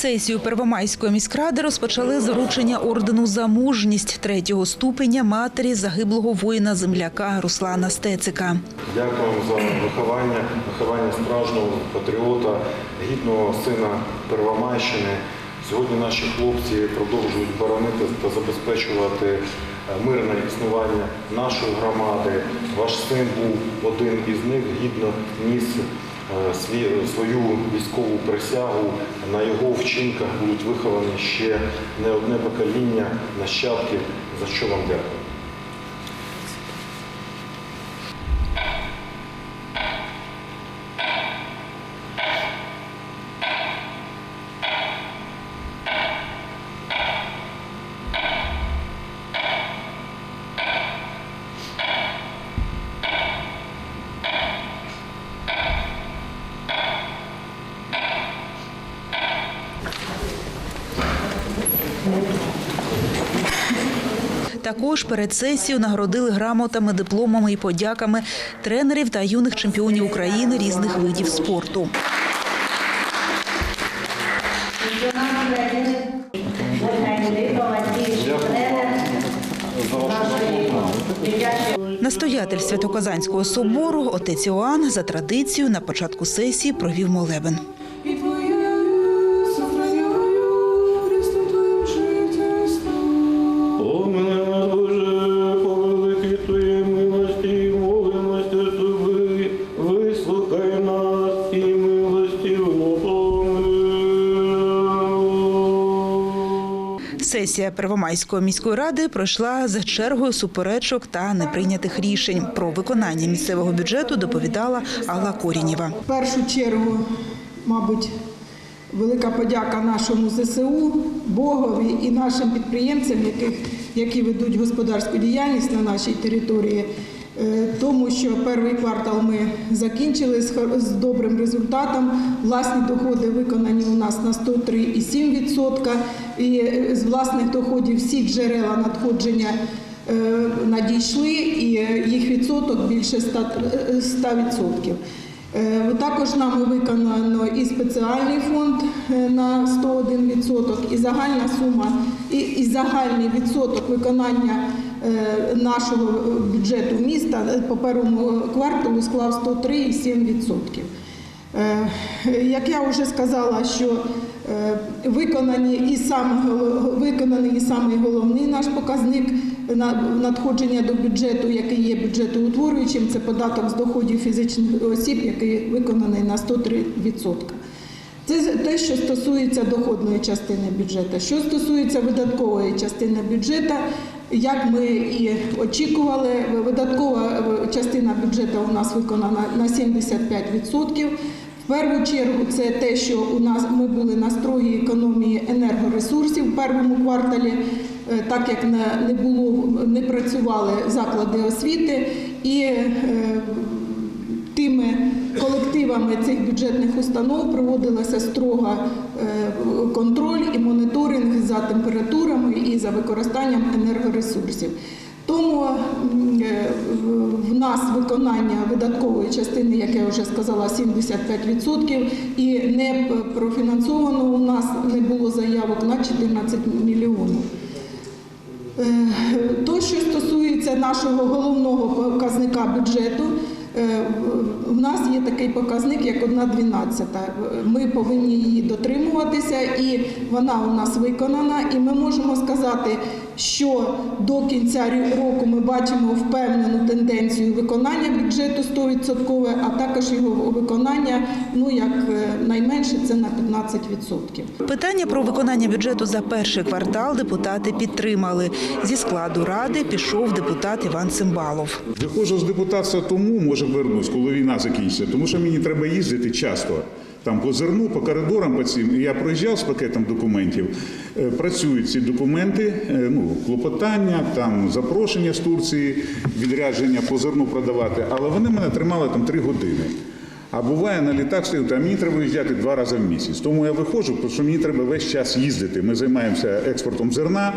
Сесію Первомайської міськради розпочали з ордену за мужність третього ступеня матері загиблого воїна-земляка Руслана Стецика. Дякуємо за виховання, виховання справжнього патріота, гідного сина Первомайщини. Сьогодні наші хлопці продовжують боронити та забезпечувати е, мирне існування нашої громади. Ваш син був один із них, гідно ніс свою військову присягу. На його вчинках будуть виховані ще не одне покоління нащадків, за що вам дякую. Також перед сесією нагородили грамотами, дипломами і подяками тренерів та юних чемпіонів України різних видів спорту. Настоятель Святоказанського собору отець Іоанн за традицією на початку сесії провів молебен. Сесія Первомайської міської ради пройшла за чергою суперечок та неприйнятих рішень. Про виконання місцевого бюджету доповідала Алла Корінєва. В першу чергу, мабуть, велика подяка нашому ЗСУ, Богові і нашим підприємцям, яких, які ведуть господарську діяльність на нашій території. Е, Тому що перший квартал ми закінчили з добрим результатом. Власні доходи виконані у нас на 103,7%. І е, з власних доходів всі джерела надходження е, надійшли, і їх відсоток більше 100%. е, 100%. Е, Також нами виконано і спеціальний фонд на 101%, і загальна сума, і, і загальний відсоток виконання нашого бюджету міста е, по першому кварталу склав 103,7%. Е, Як я вже сказала, що е, виконані і сам виконаний і самий головний наш показник надходження до бюджету, який є бюджетоутворюючим, це податок з доходів фізичних осіб, який виконаний на 103%. Це те, що стосується доходної частини бюджету. Що стосується видаткової частини бюджету, як ми і очікували, видаткова е, частина бюджету у нас виконана на 75%. В першу чергу це те, що у нас ми були на строгій економії енергоресурсів в першому кварталі, е, так як не, було, не працювали заклади освіти і е, тими колективами цих бюджетних установ проводилася строга контроль і моніторинг за температурами і за використанням енергоресурсів. Тому е, в- в нас виконання видаткової частини, як я вже сказала, 75%, і не профінансовано у нас не було заявок на 14 мільйонів. Е, То, що стосується нашого головного показника бюджету, е, в- в нас є такий показник, як 1,12. Ми повинні її дотримуватися, і вона у нас виконана. І ми можемо сказати, що до кінця рі- року ми бачимо впевнену тенденцію виконання бюджету 100%, а також його виконання, ну як е, найменше, це на 15%. Питання про виконання бюджету за перший квартал депутати підтримали. Зі складу ради пішов депутат Іван Цимбалов. Виходжу з депутатства тому, може вернусь, коли війна закінчиться, тому що мені треба їздити часто. Там по зерну, по коридорам, по цим. Я проїжджав з пакетом документів. Е, Працюють ці документи, е, ну, клопотання, там запрошення з Турції, відрядження по зерну продавати. Але вони мене тримали там три години. А буває на літак стоїть, а мені треба виїжджати два рази в місяць. Тому я виходжу, тому що мені треба весь час їздити. Ми займаємося експортом зерна,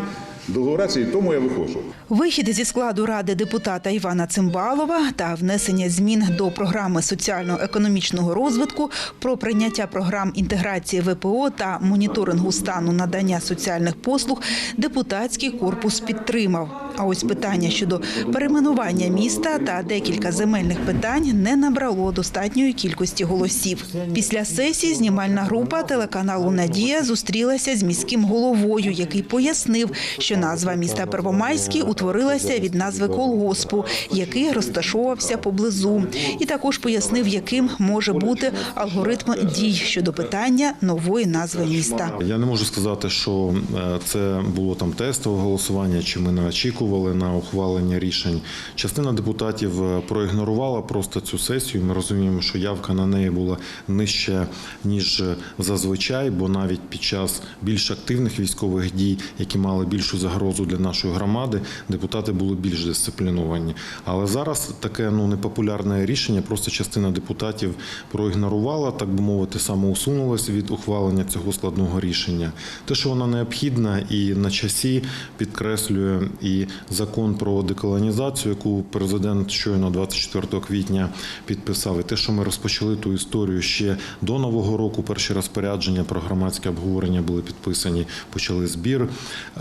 довгорації, тому я виходжу. Вихід зі складу ради депутата Івана Цимбалова та внесення змін до програми соціально-економічного розвитку про прийняття програм інтеграції ВПО та моніторингу стану надання соціальних послуг депутатський корпус підтримав. А ось питання щодо перейменування міста та декілька земельних питань не набрало достатньої кількості голосів. Після сесії знімальна група телеканалу Надія зустрілася з міським головою, який пояснив, що назва міста Первомайський утворилася від назви колгоспу, який розташовувався поблизу, і також пояснив, яким може бути алгоритм дій щодо питання нової назви міста. Я не можу сказати, що е, це було там тестове голосування, чи ми не очікували на ухвалення рішень. Частина депутатів е, проігнорувала просто цю сесію. Ми розуміємо, що явка на неї була нижча ніж зазвичай, бо навіть під час більш активних військових дій, які мали більшу загрозу для нашої громади, депутати були більш дисципліновані. Але зараз таке ну непопулярне рішення. Просто частина депутатів проігнорувала, так би мовити, самоусунулась від ухвалення цього складного рішення. Те, що вона необхідна і на часі підкреслює і закон про деколонізацію, яку президент щойно 24 квітня підписав, і те, що ми розпочали ту історію ще до нового року. Перші розпорядження про громадське обговорення були підписані. Почали збір е,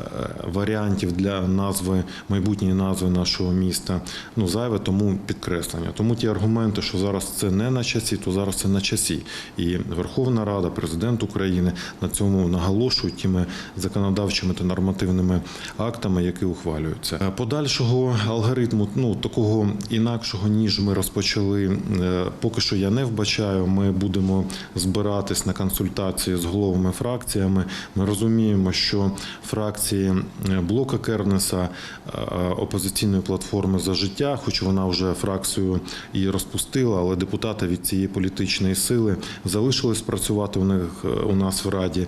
варіантів для назви майбутньої назви нашого міста. Ну зайве тому підкреслення. Тому ті аргументи, що зараз це не на часі, то зараз це на часі. І Верховна Рада, президент України на цьому наголошують тими законодавчими та нормативними актами, які ухвалюються. Е, Подальшого алгоритму, ну такого інакшого ніж ми розпочали, е, поки що я не вбачаю. Ми будемо збиратись на консультації з головами фракціями. Ми розуміємо, що фракції е, блока Кернеса е, опозиційної платформи за життя, хоч вона вже фракцію і розпустила, але депутати від цієї політичної сили залишились працювати у них у нас в раді.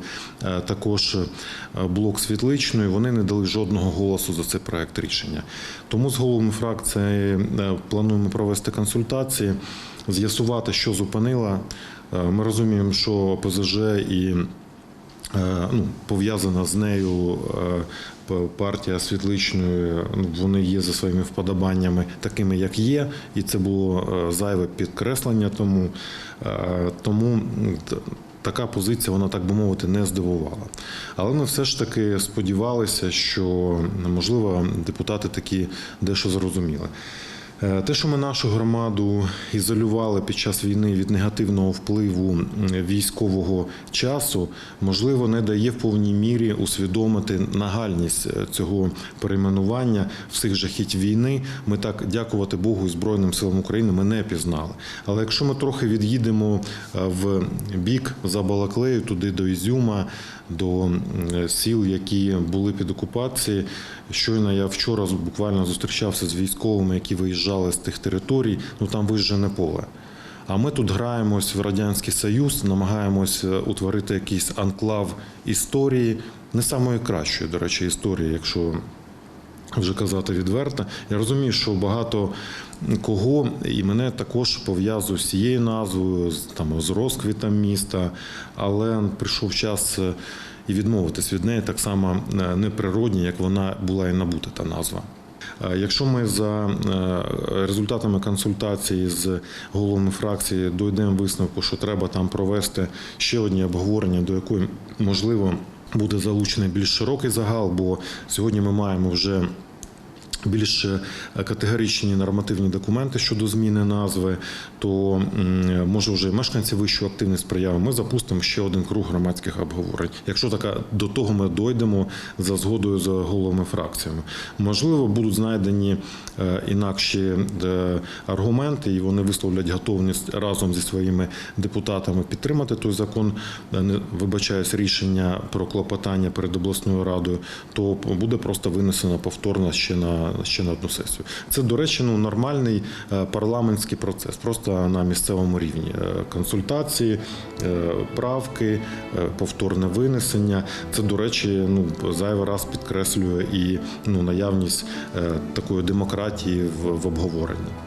Також блок світличної. Вони не дали жодного голосу за цей проект рішення. Тому з головами фракції е, плануємо провести консультації, з'ясувати, що зупинила. Е, Ми розуміємо, що ОПЗЖ і е, ну, пов'язана з нею партія світличної, ну, вони є за своїми вподобаннями такими, як є, і це було зайве підкреслення тому. Тому така позиція, вона, так би мовити, не здивувала. Але ми все ж таки сподівалися, що можливо депутати такі дещо зрозуміли. Е, Те, що ми нашу громаду ізолювали під час війни від негативного впливу військового часу, можливо, не дає в повній мірі усвідомити нагальність е, цього перейменування всіх жахіть війни. Ми так дякувати Богу і Збройним силам України ми не пізнали. Але якщо ми трохи від'їдемо е, в бік за Балаклею, туди до Ізюма, до сіл, які були під окупацією. Щойно я вчора буквально зустрічався з військовими, які виїжджали з тих територій. Ну там виїжджене поле. А ми тут граємось в радянський союз, намагаємось е, утворити якийсь анклав історії, не самої кращої, до речі, історії, якщо вже казати відверто. Я розумію, що багато кого і мене також пов'язують з цією назвою, з там з розквітом міста, але прийшов час е, і відмовитись від неї так само е, неприродні, як вона була і набута та назва. Якщо ми за е, результатами консультації з головами фракції дійдемо висновку, що треба там провести ще одні обговорення, до якої можливо буде залучений більш широкий загал, бо сьогодні ми маємо вже більш е, категоричні нормативні документи щодо зміни назви, то може вже мешканці вищу активність прояви. Ми запустимо ще один круг громадських обговорень. Якщо така до того ми дойдемо за згодою з головами фракціями, можливо, будуть знайдені е, інакші е, аргументи, і вони висловлять готовність разом зі своїми депутатами підтримати той закон. вибачаюсь, рішення про клопотання перед обласною радою, то буде просто винесено повторно ще на ще на одну сесію. Це, до речі, ну нормальний е, парламентський процес, просто на місцевому рівні. Е, Консультації, е, правки, повторне винесення. Це, до речі, ну зайвий раз підкреслює і ну наявність такої демократії в обговоренні.